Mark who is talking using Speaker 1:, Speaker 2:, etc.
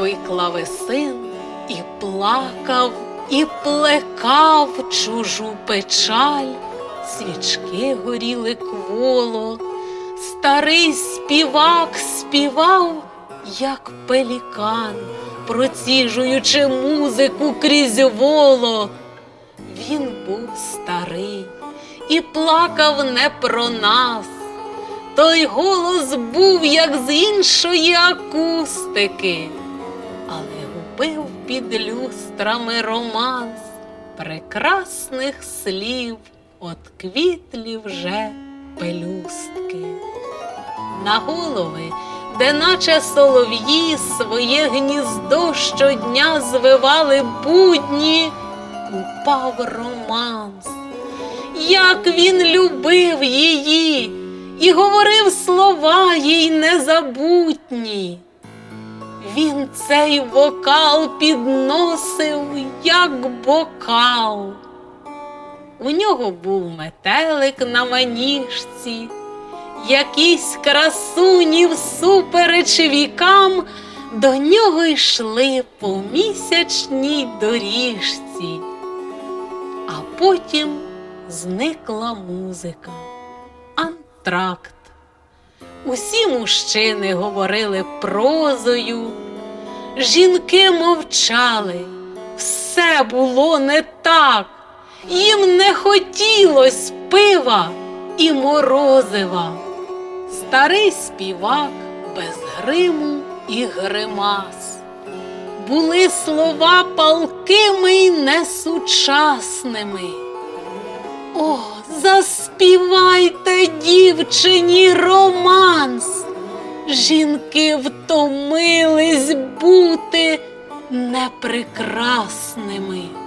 Speaker 1: той клавесин і плакав, і плекав чужу печаль, свічки горіли кволо, старий співак співав, як пелікан, проціжуючи музику крізь воло. Він був старий і плакав не про нас. Той голос був, як з іншої акустики, губив під люстрами романс прекрасних слів, от квітлі вже пелюстки. На голови, де наче солов'ї своє гніздо щодня звивали будні, упав романс. Як він любив її і говорив слова їй незабутні. Він цей вокал підносив, як бокал. У нього був метелик на маніжці, якісь красуні всупереч вікам до нього йшли по місячній доріжці, а потім зникла музика, антракт. Усі мужчини говорили прозою, жінки мовчали, все було не так, їм не хотілось пива і морозива. Старий співак без гриму і гримас. Були слова палкими й несучасними. О, заспівайте дівчині романс. Жінки втомились бути непрекрасними.